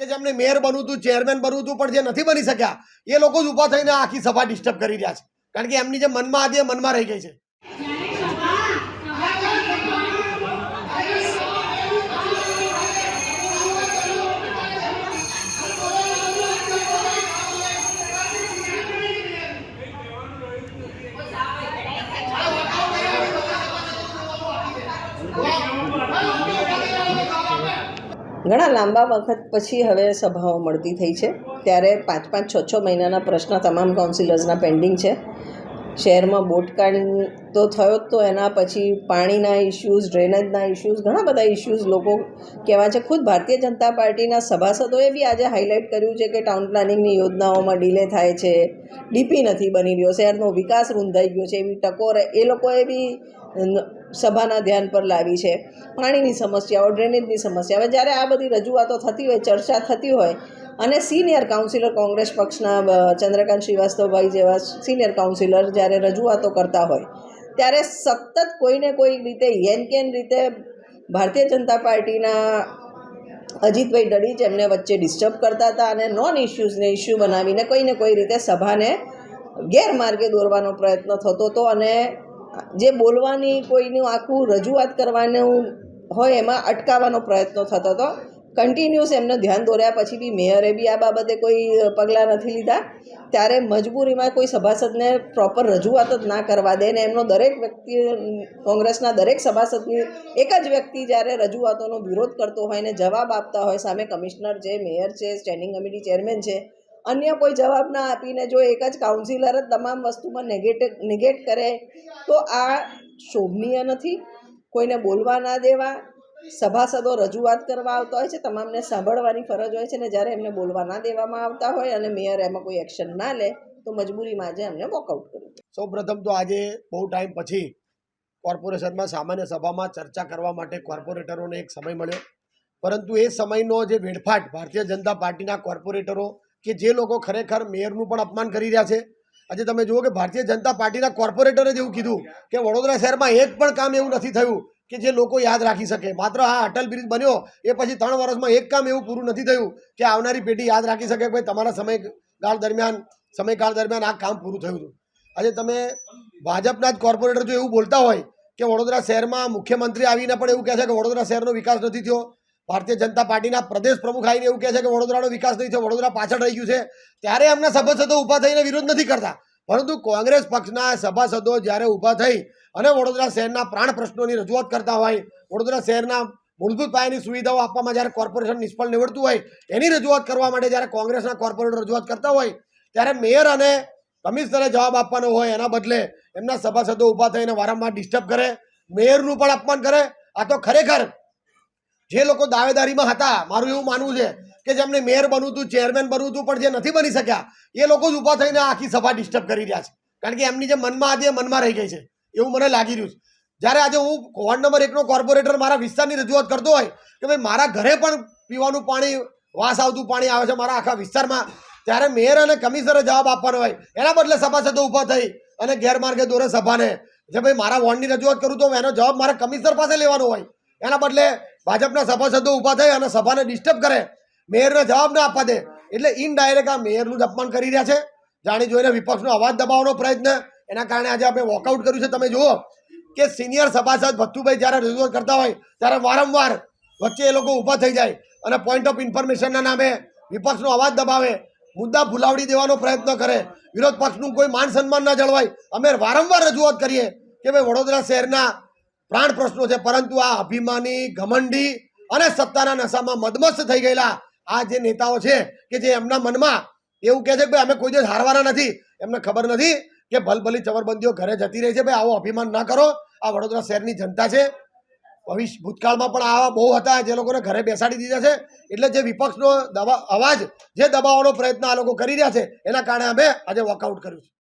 કે જેમને મેયર બનવું હતું ચેરમેન બનવું હતું, પણ જે નથી બની શક્યા, એ લોકો જ ઊભા થઈને આખી સભા ડિસ્ટર્બ કરી રહ્યા છે. કારણ કે એમની જે મનમાં એ મનમાં રહી ગઈ છે. ઘણા લાંબા વખત પછી હવે સભાઓ મળતી થઈ છે. ત્યારે પાંચ પાંચ છ છ મહિનાના પ્રશ્ન તમામ કાઉન્સિલર્સના પેન્ડિંગ છે. શહેરમાં બોટકાંડ તો થયો જ તો, એના પછી પાણીના ઇશ્યુઝ ડ્રેનેજના ઇશ્યુઝ ઘણા બધા ઇશ્યુઝ લોકો કહેવા છે. ખુદ ભારતીય જનતા પાર્ટીના સભાસદોએ બી આજે હાઇલાઇટ કર્યું છે કે ટાઉન પ્લાનિંગની યોજનાઓમાં ડિલે થાય છે ડીપી નથી બની રહ્યો, શહેરનો વિકાસ રૂંધાઈ ગયો છે, એવી ટકોરે એ લોકોએ બી સભાના ધ્યાન પર લાવી છે. પાણીની સમસ્યાઓ ડ્રેનેજની સમસ્યા, હવે જ્યારે આ બધી રજૂઆતો થતી હોય, ચર્ચા થતી હોય અને સિનિયર કાઉન્સિલર કોંગ્રેસ પક્ષના ચંદ્રકાંત શ્રીવાસ્તવભાઈ જેવા સિનિયર કાઉન્સિલર જ્યારે રજૂઆતો કરતા હોય, ત્યારે સતત કોઈને કોઈ રીતે યેન કેન રીતે ભારતીય જનતા પાર્ટીના અજીતભાઈ ડડી જ એમને વચ્ચે ડિસ્ટર્બ કરતા હતા અને નોન ઇશ્યુઝને ઇશ્યુ બનાવીને કોઈને કોઈ રીતે સભાને ગેરમાર્ગે દોરવાનો પ્રયત્ન થતો હતો અને જે બોલવાની કોઈનું આખું રજૂઆત કરવાનું હોય એમાં અટકાવવાનો પ્રયત્ન થતો હતો. કન્ટિન્યુઅસ એમનું ધ્યાન દોર્યા પછી બી મેયરે બી આ બાબતે કોઈ પગલાં નથી લીધા. ત્યારે મજબૂરીમાં કોઈ સભાસદને પ્રોપર રજૂઆત જ ના કરવા દે ને એમનો દરેક વ્યક્તિ કોંગ્રેસના દરેક સભાસદની એક જ વ્યક્તિ જ્યારે રજૂઆતોનો વિરોધ કરતો હોય ને જવાબ આપતા હોય, સામે કમિશનર છે, મેયર છે સ્ટેન્ડિંગ કમિટી ચેરમેન છે, અન્ય કોઈ જવાબ ના આપીને જો એક જ કાઉન્સિલર જ તમામ વસ્તુમાં નેગેટ નેગેટ કરે, તો આ શોભનીય નથી. કોઈને બોલવા ના દેવા સભાસદો રજૂઆત કરવા આવતા હોય છે, તમામને સાંભળવાની ફરજ હોય છે ને જ્યારે એમને બોલવા ના દેવામાં આવતા હોય અને મેયર એમાં કોઈ એક્શન ના લે, તો મજબૂરીમાં આજે એમને વોકઆઉટ કર્યું સૌ પ્રથમ તો આજે બહુ ટાઈમ પછી કોર્પોરેશનમાં સામાન્ય સભામાં ચર્ચા કરવા માટે કોર્પોરેટરોને એક સમય મળ્યો. પરંતુ એ સમયનો જે વેડફાટ ભારતીય જનતા પાર્ટીના કોર્પોરેટરો કે જે લોકો ખરેખર મેયરનું પણ અપમાન કરી રહ્યા છે. આજે તમે જુઓ કે ભારતીય જનતા પાર્ટીના કોર્પોરેટરે જેવું કીધું કે વડોદરા શહેરમાં એક પણ કામ એવું નથી થયું. કે જે લોકો યાદ રાખી શકે. માત્ર આ અટલ બ્રિજ બન્યો, એ પછી ત્રણ વર્ષમાં એક કામ એવું પૂરું નથી થયું કે આવનારી પેઢી યાદ રાખી શકે ભાઈ તમારા સમયગાળ દરમિયાન, સમયકાળ દરમિયાન આ કામ પૂરું થયું હતું. આજે તમે ભાજપના જ કોર્પોરેટર જો એવું બોલતા હોય કે વડોદરા શહેરમાં મુખ્યમંત્રી આવીને પણ એવું કહે છે કે વડોદરા શહેરનો વિકાસ નથી થયો, ભારતીય જનતા પાર્ટીના પ્રદેશ પ્રમુખ આવીને એવું કહે છે કે વડોદરાનો વિકાસ નહીં થયો, વડોદરા પાછળ રહી ગયું છે, ત્યારે એમના સભ્યસદો ઊભા થઈને વિરોધ નથી કરતા. પરંતુ કોંગ્રેસ પક્ષના સભાસદો જ્યારે ઊભા થઈ અને વડોદરા શહેરના પ્રાણ પ્રશ્નોની રજૂઆત કરતા હોય, વડોદરા શહેરના મૂળભૂત પાયાની સુવિધાઓ આપવામાં જ્યારે કોર્પોરેશન નિષ્ફળ નીવડતું હોય, એની રજૂઆત કરવા માટે જ્યારે કોંગ્રેસના કોર્પોરેટર રજૂઆત કરતા હોય, ત્યારે મેયર અને કમિશનરે જવાબ આપવાનો હોય એના બદલે એમના સભાસદો ઊભા થઈને વારંવાર ડિસ્ટર્બ કરે, મેયરનું પણ અપમાન કરે. આ તો ખરેખર જે લોકો દાવેદારીમાં હતા, મારું એવું માનવું છે કે જેમને મેયર બનવું હતું, ચેરમેન બનવું હતું, પણ જે નથી બની શક્યા, એ લોકો જ ઊભા થઈને આખી સભા ડિસ્ટર્બ કરી રહ્યા છે. કારણ કે એમની જે મનમાં હતી એ મનમાં રહી ગઈ છે. એવું મને લાગી રહ્યું છે. જ્યારે આજે હું વોર્ડ નંબર એકનો કોર્પોરેટર મારા વિસ્તારની રજૂઆત કરતો હોય, કે ભાઈ મારા ઘરે પણ પીવાનું પાણી, વાસ આવતું પાણી આવે છે મારા આખા વિસ્તારમાં, ત્યારે મેયર અને કમિશનરે જવાબ આપવાનો હોય. એના બદલે સભાસદો ઊભા થઈ અને ગેરમાર્ગે દોરે સભાને. જે ભાઈ મારા વોર્ડની રજૂઆત કરું તો એનો જવાબ મારા કમિશનર પાસે લેવાનો હોય. એના બદલે ભાજપના સભાસદો ઊભા થઈ અને સભાને ડિસ્ટર્બ કરે. મેયરને જવાબ ના આપવા દે. એટલે ઇનડાયરેક્ટ આ મેયરનું જ અપમાન કરી રહ્યા છે. જાણી જોઈને વિપક્ષનો અવાજ દબાવવાનો પ્રયત્ન. એના કારણે આજે આપણે વોકઆઉટ કર્યું છે. તમે જુઓ કે સિનિયર સભાસદ ભથ્થુભાઈ જ્યારે રજૂઆત કરતા હોય, ત્યારે વારંવાર વચ્ચે એ લોકો ઊભા થઈ જાય અને પોઈન્ટ ઓફ ઇન્ફોર્મેશનના નામે વિપક્ષનો અવાજ દબાવે, મુદ્દા ભૂલાવડી દેવાનો પ્રયત્ન કરે. વિરોધ પક્ષનું કોઈ માન સન્માન ના જળવાય. અમે વારંવાર રજૂઆત કરીએ કે ભાઈ વડોદરા શહેરના પ્રાણ પ્રશ્નો છે. પરંતુ આ અભિમાની, ઘમંડી અને સત્તાના નશામાં મદમસ્ત થઈ ગયેલા આ જે નેતાઓ છે કે જે એમના મનમાં એવું કહે છે કે અમે કોઈ દિવસ હારવાના નથી. એમને ખબર નથી કે ભલભલી ચવરબંધીઓ ઘરે જતી રહી છે. ભાઈ, આવો અભિમાન ના કરો. આ વડોદરા શહેરની જનતા છે. ભવિષ્ય, ભૂતકાળમાં પણ આવા બહુ હતા જે લોકોને ઘરે બેસાડી દીધા છે. એટલે જે વિપક્ષનો દવા અવાજ, જે દબાવવાનો પ્રયત્ન આ લોકો કરી રહ્યા છે, એના કારણે અમે આજે વોકઆઉટ કર્યું છે.